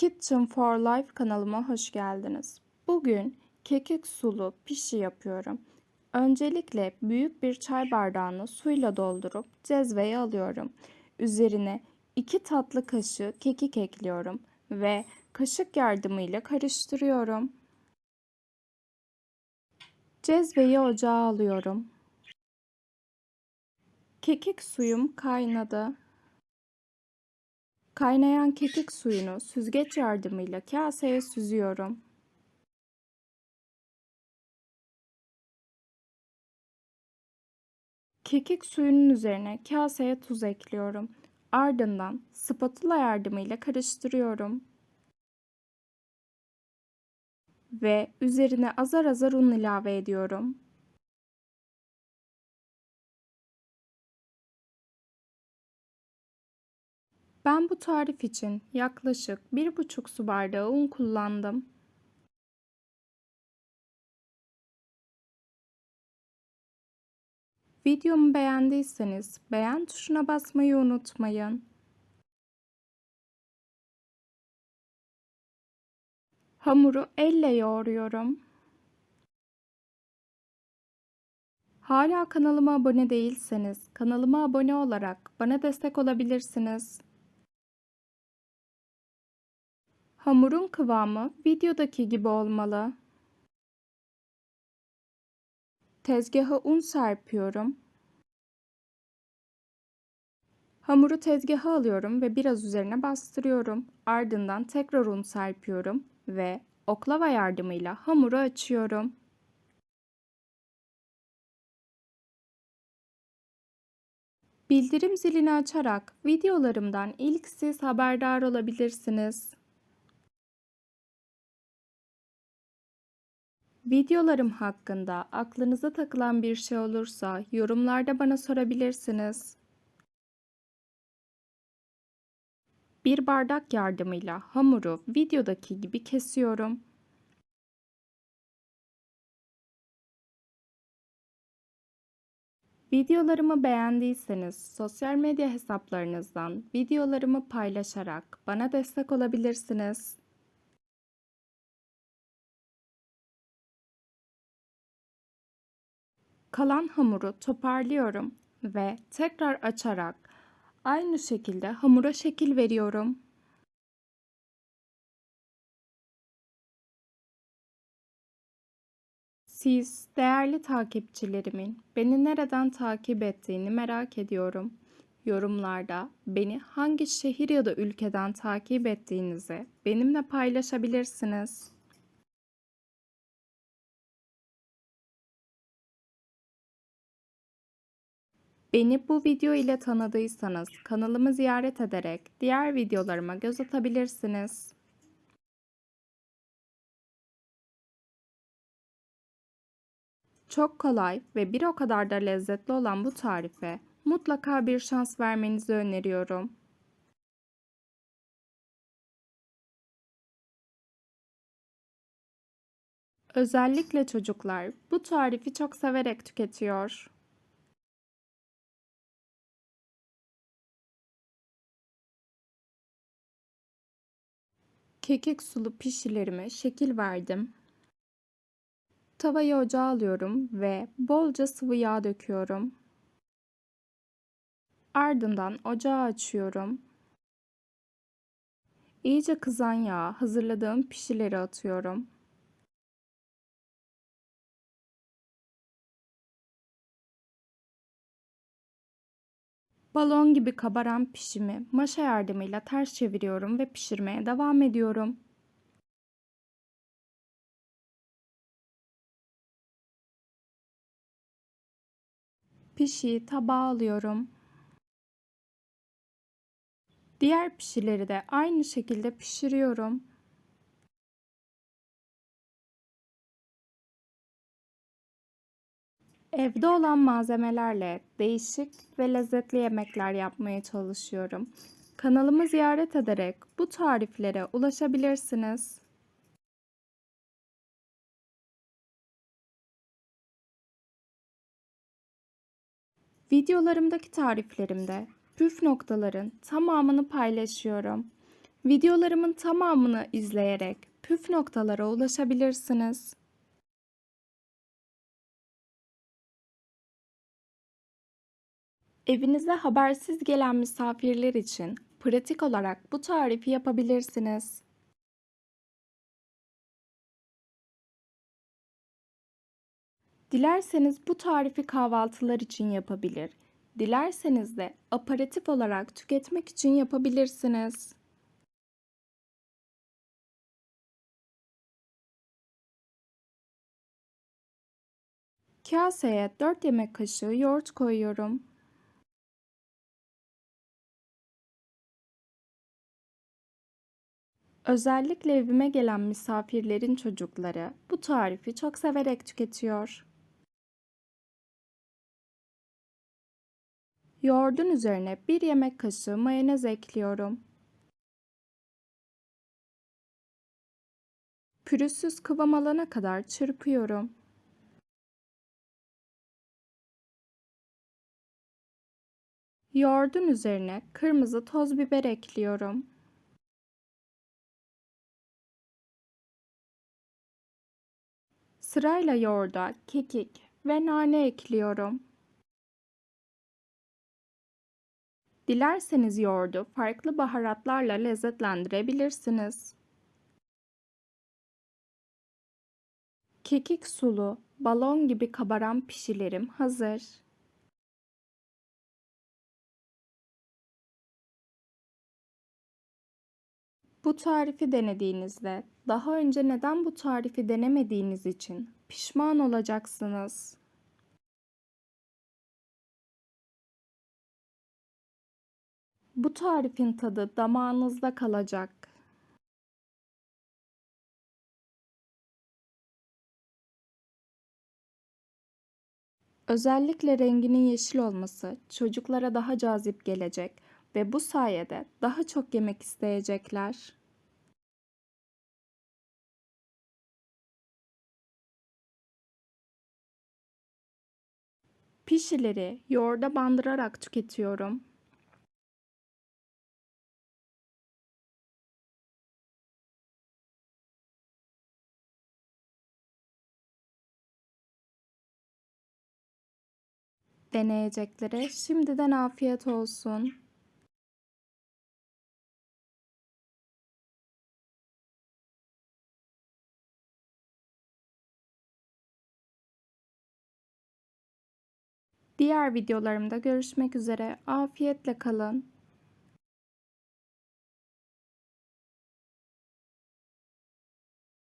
Kitchen for Life kanalıma hoş geldiniz. Bugün kekik sulu pişi yapıyorum. Öncelikle büyük bir çay bardağını suyla doldurup cezveye alıyorum. Üzerine 2 tatlı kaşığı kekik ekliyorum ve kaşık yardımıyla karıştırıyorum. Cezveyi ocağa alıyorum. Kekik suyum kaynadı. Kaynayan kekik suyunu süzgeç yardımıyla kaseye süzüyorum. Kekik suyunun üzerine kaseye tuz ekliyorum. Ardından spatula yardımıyla karıştırıyorum. Ve üzerine azar azar un ilave ediyorum. Ben bu tarif için yaklaşık 1,5 su bardağı un kullandım. Videomu beğendiyseniz beğen tuşuna basmayı unutmayın. Hamuru elle yoğuruyorum. Hala kanalıma abone değilseniz kanalıma abone olarak bana destek olabilirsiniz. Hamurun kıvamı videodaki gibi olmalı. Tezgaha un serpiyorum. Hamuru tezgaha alıyorum ve biraz üzerine bastırıyorum. Ardından tekrar un serpiyorum ve oklava yardımıyla hamuru açıyorum. Bildirim zilini açarak videolarımdan ilk siz haberdar olabilirsiniz. Videolarım hakkında aklınıza takılan bir şey olursa yorumlarda bana sorabilirsiniz. Bir bardak yardımıyla hamuru videodaki gibi kesiyorum. Videolarımı beğendiyseniz sosyal medya hesaplarınızdan videolarımı paylaşarak bana destek olabilirsiniz. Kalan hamuru toparlıyorum ve tekrar açarak aynı şekilde hamura şekil veriyorum. Siz değerli takipçilerimin beni nereden takip ettiğini merak ediyorum. Yorumlarda beni hangi şehir ya da ülkeden takip ettiğinizi benimle paylaşabilirsiniz. Beni bu video ile tanıdıysanız kanalımı ziyaret ederek diğer videolarıma göz atabilirsiniz. Çok kolay ve bir o kadar da lezzetli olan bu tarife mutlaka bir şans vermenizi öneriyorum. Özellikle çocuklar bu tarifi çok severek tüketiyor. Kekik sulu pişilerime şekil verdim. Tavayı ocağa alıyorum ve bolca sıvı yağ döküyorum. Ardından ocağı açıyorum. İyice kızan yağa hazırladığım pişileri atıyorum. Balon gibi kabaran pişimi maşa yardımıyla ters çeviriyorum ve pişirmeye devam ediyorum. Pişiyi tabağa alıyorum. Diğer pişileri de aynı şekilde pişiriyorum. Evde olan malzemelerle değişik ve lezzetli yemekler yapmaya çalışıyorum. Kanalımı ziyaret ederek bu tariflere ulaşabilirsiniz. Videolarımdaki tariflerimde püf noktaların tamamını paylaşıyorum. Videolarımın tamamını izleyerek püf noktalara ulaşabilirsiniz. Evinize habersiz gelen misafirler için pratik olarak bu tarifi yapabilirsiniz. Dilerseniz bu tarifi kahvaltılar için yapabilir. Dilerseniz de aperatif olarak tüketmek için yapabilirsiniz. Kaseye 4 yemek kaşığı yoğurt koyuyorum. Özellikle evime gelen misafirlerin çocukları bu tarifi çok severek tüketiyor. Yoğurdun üzerine 1 yemek kaşığı mayonez ekliyorum. Pürüzsüz kıvam alana kadar çırpıyorum. Yoğurdun üzerine kırmızı toz biber ekliyorum. Sırayla yoğurda kekik ve nane ekliyorum. Dilerseniz yoğurdu farklı baharatlarla lezzetlendirebilirsiniz. Kekik sulu, balon gibi kabaran pişilerim hazır. Bu tarifi denediğinizde daha önce neden bu tarifi denemediğiniz için pişman olacaksınız. Bu tarifin tadı damağınızda kalacak. Özellikle renginin yeşil olması çocuklara daha cazip gelecek ve bu sayede daha çok yemek isteyecekler. Pişileri yoğurda bandırarak tüketiyorum. Deneyeceklere şimdiden afiyet olsun. Diğer videolarımda görüşmek üzere. Afiyetle kalın.